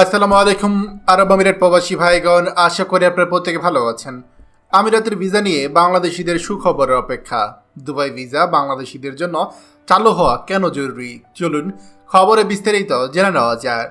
আসসালামু আলাইকুম, আরব আমিরাত প্রবাসী ভাইগণ, আশা করি আপনারা প্রত্যেকে ভালো আছেন। আমিরাতের ভিসা নিয়ে বাংলাদেশিদের সুখবরের অপেক্ষা। দুবাই ভিসা বাংলাদেশিদের জন্য চালু হওয়া কেন জরুরি? চলুন খবরে বিস্তারিত জেনে নেওয়া যায়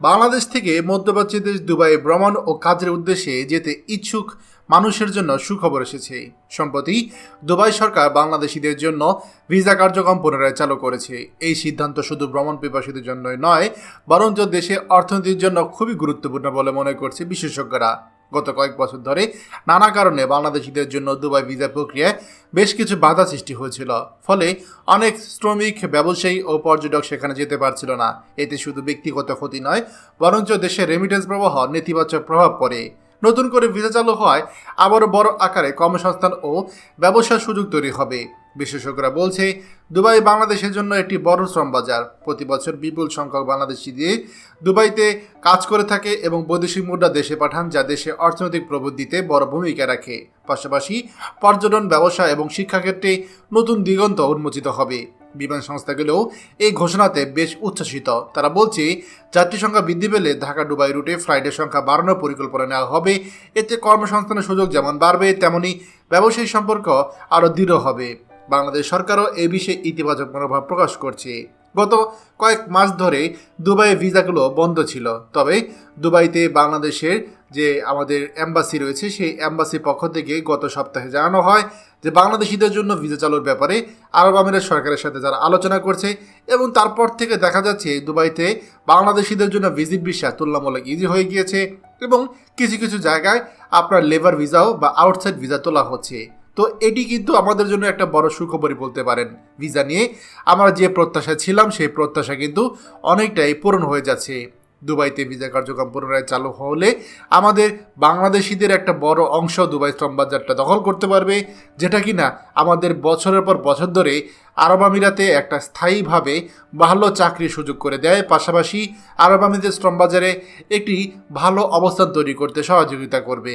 বাংলাদেশ থেকে মধ্যপ্রাচ্য দেশ দুবাই ভ্রমণ ও কাজের উদ্দেশ্যে যেতে ইচ্ছুক মানুষের জন্য সুখবর এসেছে। সম্প্রতি দুবাই সরকার বাংলাদেশিদের জন্য ভিসা কার্যক্রম পুনরায় চালু করেছে। এই সিদ্ধান্ত শুধু ভ্রমণ পিপাসীদের জন্যই নয়, বরঞ্চ দেশে অর্থনীতির জন্য খুবই গুরুত্বপূর্ণ বলে মনে করছে বিশেষজ্ঞরা। গত কয়েক বছর ধরে নানা কারণে বাংলাদেশিদের জন্য দুবাই ভিসা প্রক্রিয়ায় বেশ কিছু বাধা সৃষ্টি হয়েছিল। ফলে অনেক শ্রমিক, ব্যবসায়ী ও পর্যটক সেখানে যেতে পারছিল না। এতে শুধু ব্যক্তিগত ক্ষতি নয়, বরঞ্চ দেশের রেমিটেন্স প্রবাহ নেতিবাচক প্রভাব পড়ে। নতুন করে ভিসা চালু হওয়ায় আবারও বড় আকারে কর্মসংস্থান ও ব্যবসার সুযোগ তৈরি হবে। বিশেষজ্ঞরা বলছে, দুবাই বাংলাদেশের জন্য একটি বড় শ্রম বাজার। প্রতি বছর বিপুল সংখ্যক বাংলাদেশি দিয়ে দুবাইতে কাজ করে থাকে এবং বৈদেশিক মুদ্রা দেশে পাঠান, যা দেশে অর্থনৈতিক প্রবৃদ্ধিতে বড় ভূমিকা রাখে। পাশাপাশি পর্যটন, ব্যবসা এবং শিক্ষাক্ষেত্রে নতুন দিগন্ত উন্মোচিত হবে। বিমান সংস্থাগুলোও এই ঘোষণাতে বেশ উচ্ছ্বসিত। তারা বলছে, যাত্রী সংখ্যা বৃদ্ধি পেলে ঢাকা দুবাই রুটে ফ্লাইটের সংখ্যা বাড়ানোর পরিকল্পনা নেওয়া হবে। এতে কর্মসংস্থানের সুযোগ যেমন বাড়বে, তেমনি ব্যবসায়িক সম্পর্ক আরও দৃঢ় হবে। বাংলাদেশ সরকারও এ বিষয়ে ইতিবাচক মনোভাব প্রকাশ করছে। গত কয়েক মাস ধরে দুবাইয়ে ভিসাগুলো বন্ধ ছিল। তবে দুবাইতে বাংলাদেশের যে আমাদের অ্যাম্বাসি রয়েছে, সেই অ্যাম্বাসির পক্ষ থেকে গত সপ্তাহে জানানো হয় যে বাংলাদেশিদের জন্য ভিসা চালুর ব্যাপারে আরব আমিরাত সরকারের সাথে যারা আলোচনা করছে এবং তারপর থেকে দেখা যাচ্ছে দুবাইতে বাংলাদেশিদের জন্য ভিজিট ভিসা তুলনামূলক ইজি হয়ে গিয়েছে এবং কিছু কিছু জায়গায় আপনার লেবার ভিসাও বা আউটসাইড ভিসা তোলা হচ্ছে। তো এটি কিন্তু আমাদের জন্য একটা বড় সুখবরই বলতে পারেন ভিসা নিয়ে। আমরা যে প্রত্যাশা ছিলাম, সেই প্রত্যাশা কিন্তু অনেকটাই পূরণ হয়ে যাচ্ছে। দুবাইতে ভিসা কার্যক্রম পুনরায় চালু হলে আমাদের বাংলাদেশিদের একটা বড় অংশ দুবাই শ্রম বাজারটা দখল করতে পারবে, যেটা কি না আমাদের বছরের পর বছর ধরে আরব আমিরাতে একটা স্থায়ীভাবে ভালো চাকরির সুযোগ করে দেয়। পাশাপাশি আরব আমিরাতের শ্রম বাজারে একটি ভালো অবস্থান তৈরি করতে সহযোগিতা করবে।